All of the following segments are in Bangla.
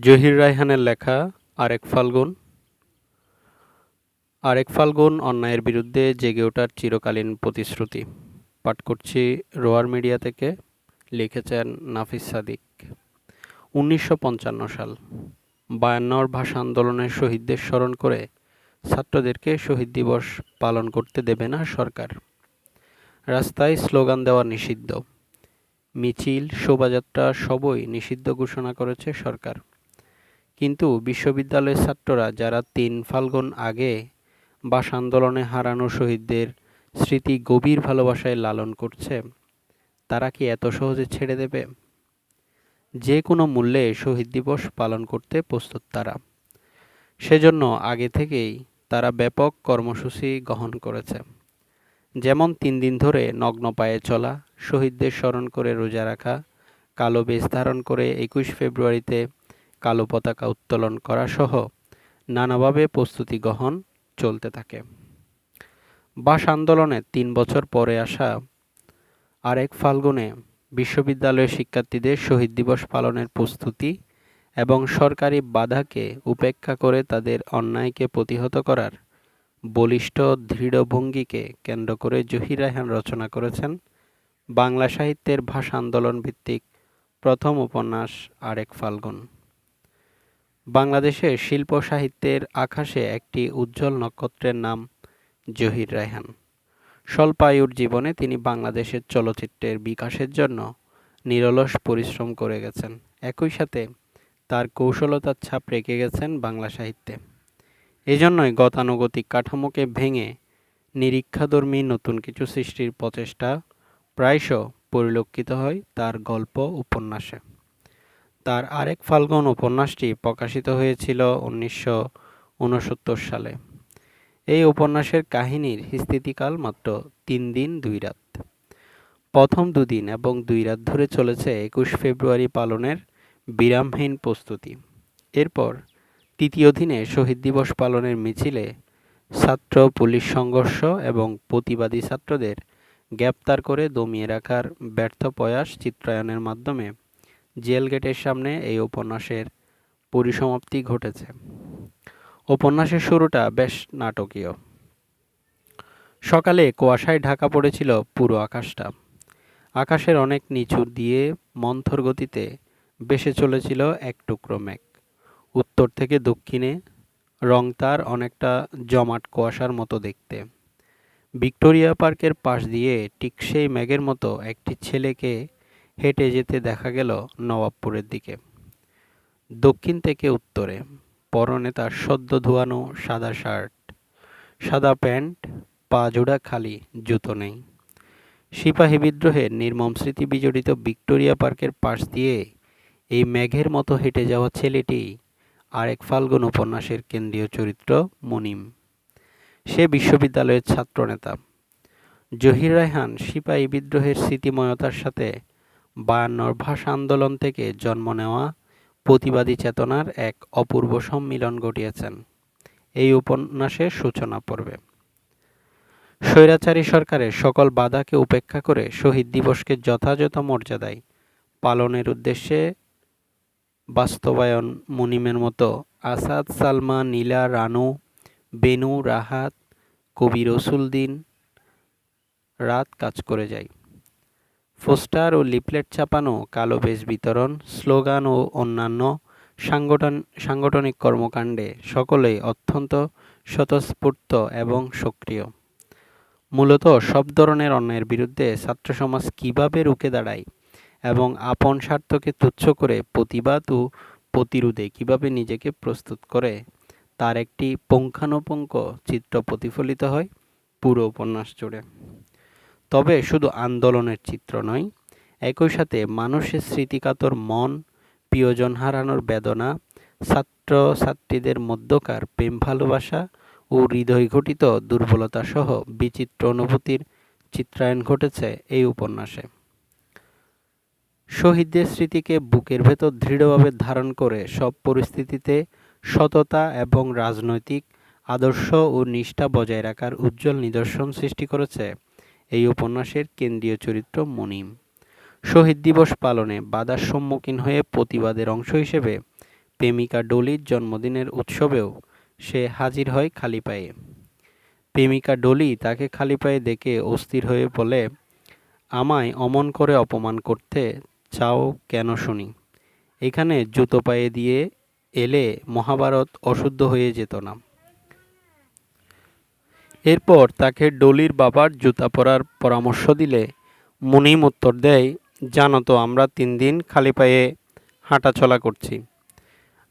জহির রায়হানের লেখা আরেক ফাল্গুন। আরেক ফাল্গুন অন্যায়ের বিরুদ্ধে জেগে ওঠার চিরকালীন প্রতিশ্রুতি। পাঠ করছি রোয়ার মিডিয়া থেকে, লিখেছেন নাফিস সাদিক। উনিশশো পঞ্চান্ন সাল, বায়ান্নর ভাষা আন্দোলনের শহীদদের স্মরণ করে ছাত্রদেরকে শহীদ দিবস পালন করতে দেবে না সরকার। রাস্তায় স্লোগান দেওয়া নিষিদ্ধ। মিছিল, শোভাযাত্রা সবই নিষিদ্ধ ঘোষণা করেছে সরকার। কিন্তু বিশ্ববিদ্যালয়ের ছাত্ররা যারা তিন ফাল্গুন আগে ভাষা আন্দোলনে হারানো শহীদদের স্মৃতি গভীর ভালোবাসায় লালন করছে, তারা কি এত সহজে ছেড়ে দেবে? যে কোনো মূল্যে শহীদ দিবস পালন করতে প্রস্তুত তারা। সেজন্য আগে থেকেই তারা ব্যাপক কর্মসূচি গ্রহণ করেছে। যেমন তিন দিন ধরে নগ্ন পায়ে চলা, শহীদদের স্মরণ করে রোজা রাখা, কালো বেশ ধারণ করে একুশ ফেব্রুয়ারিতে কালো পতাকা উত্তোলন করা সহ নানাভাবে প্রস্তুতি গ্রহণ চলতে থাকে। ভাষা আন্দোলনে তিন বছর পরে আসা আরেক ফাল্গুনে বিশ্ববিদ্যালয়ের শিক্ষার্থীদের শহীদ দিবস পালনের প্রস্তুতি এবং সরকারি বাধাকে উপেক্ষা করে তাদের অন্যায়কে প্রতিহত করার বলিষ্ঠ দৃঢ়ভঙ্গিকে কেন্দ্র করে জহির রায়হান রচনা করেছেন বাংলা সাহিত্যের ভাষা আন্দোলন ভিত্তিক প্রথম উপন্যাস আরেক ফাল্গুন। বাংলাদেশের শিল্প সাহিত্যের আকাশে একটি উজ্জ্বল নক্ষত্রের নাম জহির রায়হান। স্বল্পায়ুর জীবনে তিনি বাংলাদেশের চলচ্চিত্রের বিকাশের জন্য নিরলস পরিশ্রম করে গেছেন। একই সাথে তার কৌশলতার ছাপ রেখে গেছেন বাংলা সাহিত্যে। এজন্যই গতানুগতিক কাঠামোকে ভেঙে নিরীক্ষাধর্মী নতুন কিছু সৃষ্টির প্রচেষ্টা প্রায়শ পরিলক্ষিত হয় তার গল্প উপন্যাসে। তার আরেক ফাল্গুন উপন্যাসটি প্রকাশিত হয়েছিল উনিশশো উনসত্তর সালে। এই উপন্যাসের কাহিনীর স্থিতিকাল মাত্র তিন দিন দুই রাত। প্রথম দুদিন এবং দুই রাত ধরে চলেছে একুশ ফেব্রুয়ারি পালনের বিরামহীন প্রস্তুতি। এরপর তৃতীয় দিনে শহীদ দিবস পালনের মিছিলে ছাত্র পুলিশ সংঘর্ষ এবং প্রতিবাদী ছাত্রদের গ্রেপ্তার করে দমিয়ে রাখার ব্যর্থ প্রয়াস চিত্রায়নের মাধ্যমে জেল গেটের সামনে এই উপন্যাসের পরিসমাপ্তি ঘটেছে। উপন্যাসের শুরুটা বেশ নাটকীয়। সকালে কুয়াশায় ঢাকা পড়েছিল পুরো আকাশটা। আকাশের অনেক নিচু দিয়ে মন্থর গতিতে বেসে চলেছিল এক টুকরো মেঘ। উত্তর থেকে দক্ষিণে রং তার অনেকটা জমাট কুয়াশার মতো দেখতে। ভিক্টোরিয়া পার্কের পাশ দিয়ে ঠিক সেই মেঘের মতো একটি ছেলেকে হেঁটে যেতে দেখা গেল নবাবপুরের দিকে। দক্ষিণ থেকে উত্তরে, পরনে তার সদ্য ধোয়ানো সাদা শার্ট, সাদা প্যান্ট, পা জোড়া খালি, জুতো নেই। সিপাহী বিদ্রোহের নির্মম স্মৃতি বিজড়িত ভিক্টোরিয়া পার্কের পাশ দিয়ে এই মেঘের মতো হেঁটে যাওয়া ছেলেটি আরেক ফাল্গুন উপন্যাসের কেন্দ্রীয় চরিত্র মুনিম। সে বিশ্ববিদ্যালয়ের ছাত্রনেতা। জহির রায়হান সিপাহী বিদ্রোহের স্মৃতিময়তার সাথে বায়ান্নর ভাষা আন্দোলন থেকে জন্ম নেওয়া প্রতিবাদী চেতনার এক অপূর্ব সম্মিলন ঘটিয়েছেন। এই উপন্যাসের সূচনা পর্বে। স্বৈরাচারী সরকারের সকল বাধাকে উপেক্ষা করে শহীদ দিবসকে যথাযথ মর্যাদায় পালনের উদ্দেশ্যে বাস্তবায়ন মুনিমের মতো আসাদ, সালমা, নীলা, রানু, বেনু, রাহাত কবি রসুলদিন রাত কাজ করে যায়। পোস্টার ও লিফলেট ছাপানো, কালো বেশ বিতরণ, স্লোগান ও অন্যান্য সাংগঠন সাংগঠনিক কর্মকাণ্ডে সকলেই অত্যন্ত স্বতঃস্ফূর্ত এবং সক্রিয়। মূলত সব ধরনের অন্যায়ের বিরুদ্ধে ছাত্র সমাজ কীভাবে রুখে দাঁড়ায় এবং আপন স্বার্থকে তুচ্ছ করে প্রতিবাদ ও প্রতিরোধে কীভাবে নিজেকে প্রস্তুত করে, তার একটি পুঙ্খানুপুঙ্খ চিত্র প্রতিফলিত হয় পুরো উপন্যাস জুড়ে। তবে শুধু আন্দোলনের চিত্র নয়, একই সাথে মানুষের স্মৃতিকাতর মন, প্রিয়জন হারানোর বেদনা ছাত্র ছাত্রীদের মধ্যকার প্রেম ভালোবাসা ও হৃদয় ঘটিত দুর্বলতা সহ বিচিত্র অনুভূতির চিত্রায়ন ঘটেছে এই উপন্যাসে। শহীদদের স্মৃতিকে বুকের ভেতর দৃঢ়ভাবে ধারণ করে সব পরিস্থিতিতে সততা এবং রাজনৈতিক আদর্শ ও নিষ্ঠা বজায় রাখার উজ্জ্বল নিদর্শন সৃষ্টি করেছে এই উপন্যাসের কেন্দ্রীয় চরিত্র মনিম। শহীদ দিবস পালনে বাধার সম্মুখীন হয়ে প্রতিবাদের অংশ হিসেবে প্রেমিকা ডলির জন্মদিনের উৎসবেও সে হাজির হয় খালি পায়ে। প্রেমিকা ডলি তাকে খালি পায়ে দেখে অস্থির হয়ে বলে, আমায় অমন করে অপমান করতে চাও কেন শুনি? এখানে জুতো পায়ে দিয়ে এলে মহাভারত অশুদ্ধ হয়ে যেত না। এরপর তাকে ডলির বাবার জুতা পরার পরামর্শ দিলে। মুনিম উত্তর দেয়, জানো তো, আমরা তিন দিন খালি পায়ে হাঁটাচলা করছি।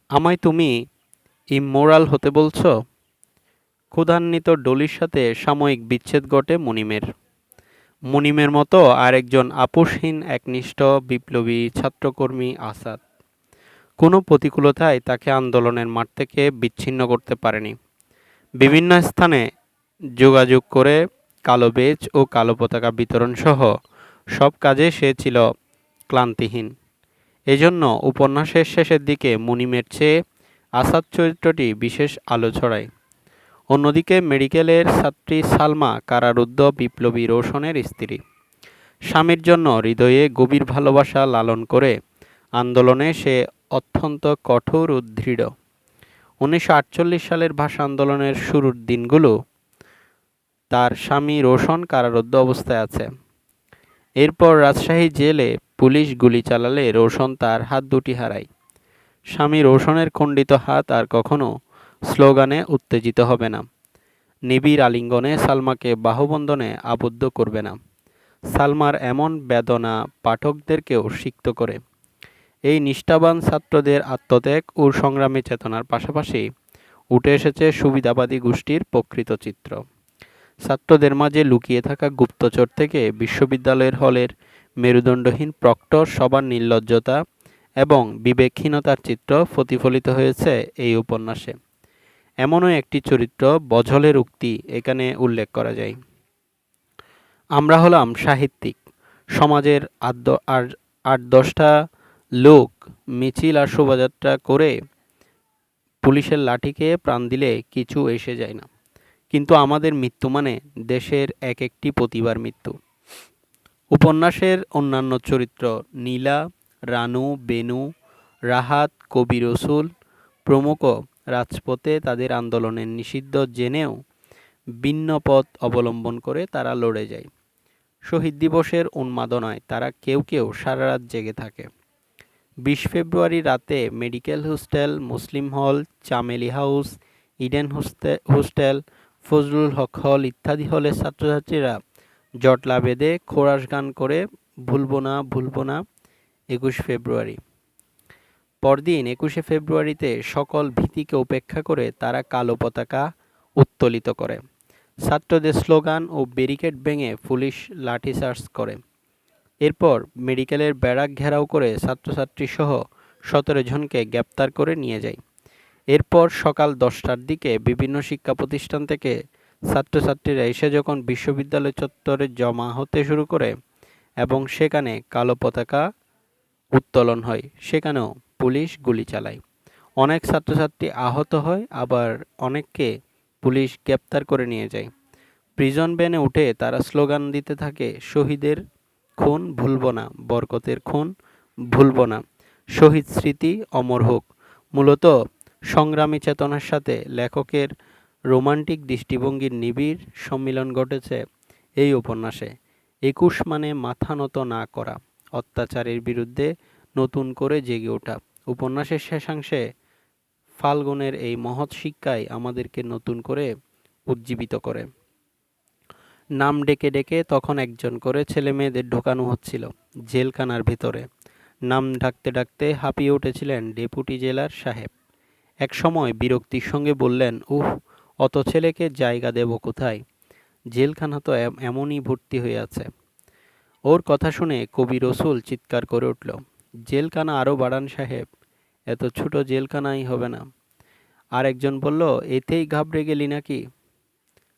আমায় তুমি ইমোরাল হতে বলছো? ক্ষুধান্বিত ডলির সাথে সাময়িক বিচ্ছেদ ঘটে মুনিমের। মুনিমের মতো আরেকজন আপোষহীন একনিষ্ঠ বিপ্লবী ছাত্রকর্মী আসাদ। কোনো প্রতিকূলতায় তাকে আন্দোলনের মাঠ থেকে বিচ্ছিন্ন করতে পারেনি। বিভিন্ন স্থানে যোগাযোগ করে কালো বেজ ও কালো পতাকা বিতরণ সহ সব কাজে সে ছিল ক্লান্তিহীন। এজন্য উপন্যাসের শেষের দিকে মুনিমের চেয়ে আসাদ চরিত্রটি বিশেষ আলো ছড়ায়। অন্যদিকে মেডিকেলের ছাত্রী সালমা কারারুদ্ধ বিপ্লবী রোশনের স্ত্রী। স্বামীর জন্য হৃদয়ে গভীর ভালোবাসা লালন করে আন্দোলনে সে অত্যন্ত কঠোর ও দৃঢ়। উনিশশো সালের ভাষা আন্দোলনের শুরুর দিনগুলো তার স্বামী রোশন কারারুদ্ধ অবস্থায় আছে। এরপর রাজশাহী জেলে পুলিশ গুলি চালালে রোশন তার হাত দুটি হারায়। স্বামী রোশনের খণ্ডিত হাত আর কখনো স্লোগানে উত্তেজিত হবে না। নিবিড় আলিঙ্গনে সালমাকে বাহুবন্ধনে আবদ্ধ করবে না। সালমার এমন বেদনা পাঠকদেরকেও সিক্ত করে। এই নিষ্ঠাবান ছাত্রদের আত্মত্যাগ ও সংগ্রামী চেতনার পাশাপাশি উঠে এসেছে সুবিধাবাদী গোষ্ঠীর প্রকৃত চিত্র। ছাত্রদের মাঝে লুকিয়ে থাকা গুপ্তচর থেকে বিশ্ববিদ্যালয়ের হলের মেরুদণ্ডহীন প্রক্টর সবার নির্লজ্জতা এবং বিবেকহীনতার চিত্র প্রতিফলিত হয়েছে এই উপন্যাসে। এমনও একটি চরিত্র বঝলের উক্তি এখানে উল্লেখ করা যায়। আমরা হলাম সাহিত্যিক। সমাজের আট আট দশটা লোক মিছিল আর শোভাযাত্রা করে পুলিশের লাঠিকে প্রাণ দিলে কিছু এসে যায় না। কিন্তু আমাদের মৃত্যু মানে দেশের এক একটি প্রতিবার মৃত্যু। উপন্যাসের অন্যান্য চরিত্র নীলা, রানু, বেনু, রাহাত, কবি রসুল, প্রমুখ রাজপথে তাদের আন্দোলনের নিষিদ্ধ জেনেও ভিন্ন পথ অবলম্বন করে তারা লড়ে যায়। শহীদ দিবসের উন্মাদনায় তারা কেউ কেউ সারা রাত জেগে থাকে। বিশ ফেব্রুয়ারি রাতে medical hostel, Muslim hall, Chameli house, Eden hostel Fazlul Huq hall ইত্যাদি হলের ছাত্রছাত্রীরা জটলা বেঁধে খোরাস গান করে ভুলব না ভুলব না, একুশ ফেব্রুয়ারি। পরদিন একুশে ফেব্রুয়ারিতে সকল ভীতিকে উপেক্ষা করে তারা কালো পতাকা উত্তোলিত করে। ছাত্রদের স্লোগান ও ব্যারিকেড ভেঙে পুলিশ লাঠিচার্জ করে। এরপর মেডিকেলের ব্যারাক ঘেরাও করে ছাত্রছাত্রী সহ সতেরো জনকে গ্রেপ্তার করে নিয়ে যায়। এরপর সকাল দশটার দিকে বিভিন্ন শিক্ষা প্রতিষ্ঠান থেকে ছাত্রছাত্রীরা এসে যখন বিশ্ববিদ্যালয় চত্বরে জমা হতে শুরু করে এবং সেখানে কালো পতাকা উত্তোলন হয়, সেখানেও পুলিশ গুলি চালায়। অনেক ছাত্রছাত্রী আহত হয়, আবার অনেককে পুলিশ গ্রেপ্তার করে নিয়ে যায়। প্রিজন ব্যানে উঠে তারা স্লোগান দিতে থাকে, শহীদের খুন ভুলব না, বরকতের খুন ভুলব না, শহীদ স্মৃতি অমর হোক। মূলত সংগ্রামী চেতনার সাথে লেখকের রোমান্টিক দৃষ্টিভঙ্গির নিবিড় সম্মিলন ঘটেছে এই উপন্যাসে। একুশ মানে মাথা নত না করা, অত্যাচারের বিরুদ্ধে নতুন করে জেগে ওঠা। উপন্যাসের শেষাংশে ফাল্গুনের এই মহৎ শিক্ষাই আমাদেরকে নতুন করে উজ্জীবিত করে। নাম ডেকে ডেকে তখন একজন করে ছেলে মেয়েদের ঢোকানো হচ্ছিল জেলখানার ভিতরে। নাম ডাকতে ডাকতে হাঁপিয়ে উঠেছিলেন ডেপুটি জেলার সাহেব। এক সময় বিরক্তির সঙ্গে বললেন, উহ, অত ছেলেকে জায়গা দেব কোথায়? জেলখানা তো এমনই ভর্তি হয়ে আছে। ওর কথা শুনে কবি রসুল চিৎকার করে উঠল, জেলখানা আরও বাড়ান সাহেব, এত ছোট জেলখানাই হবে না। আর একজন বলল, এতেই ঘাবড়ে গেলি নাকি?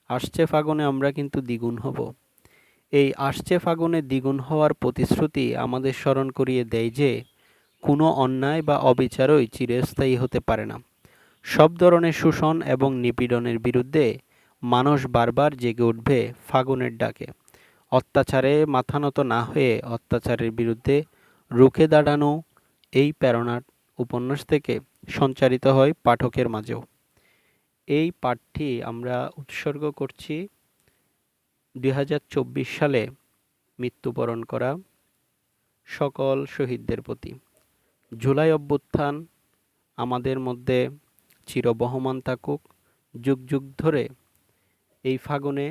আসছে ফাগুনে আমরা কিন্তু দ্বিগুণ হব। এই আসছে ফাগুনে দ্বিগুণ হওয়ার প্রতিশ্রুতি আমাদের স্মরণ করিয়ে দেয় যে, কোনো অন্যায় বা অবিচারই চিরস্থায়ী হতে পারে না। সব ধরনের শোষণ এবং নিপীড়নের বিরুদ্ধে মানুষ বারবার জেগে উঠবে ফাগুনের ডাকে। অত্যাচারে মাথানত না হয়ে অত্যাচারের বিরুদ্ধে রুখে দাঁড়ানো এই প্রেরণার উপন্যাস থেকে সঞ্চারিত হয় পাঠকের মাঝেও। এই পাঠটি আমরা উৎসর্গ করছি দু হাজার চব্বিশ সালে মৃত্যুবরণ করা সকল শহীদদের প্রতি। জুলাই অভ্যুত্থান আমাদের মধ্যে চিরবহমান থাকুক, যুগ যুগ ধরে এই ফাগুনে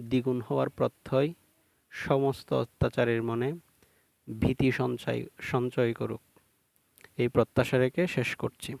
দ্বিগুণ হওয়ার প্রত্যয়, সমস্ত অত্যাচারের মনে ভীতি সঞ্চয় সঞ্চয় করুক। এই প্রত্যাশা রেখে শেষ করছি।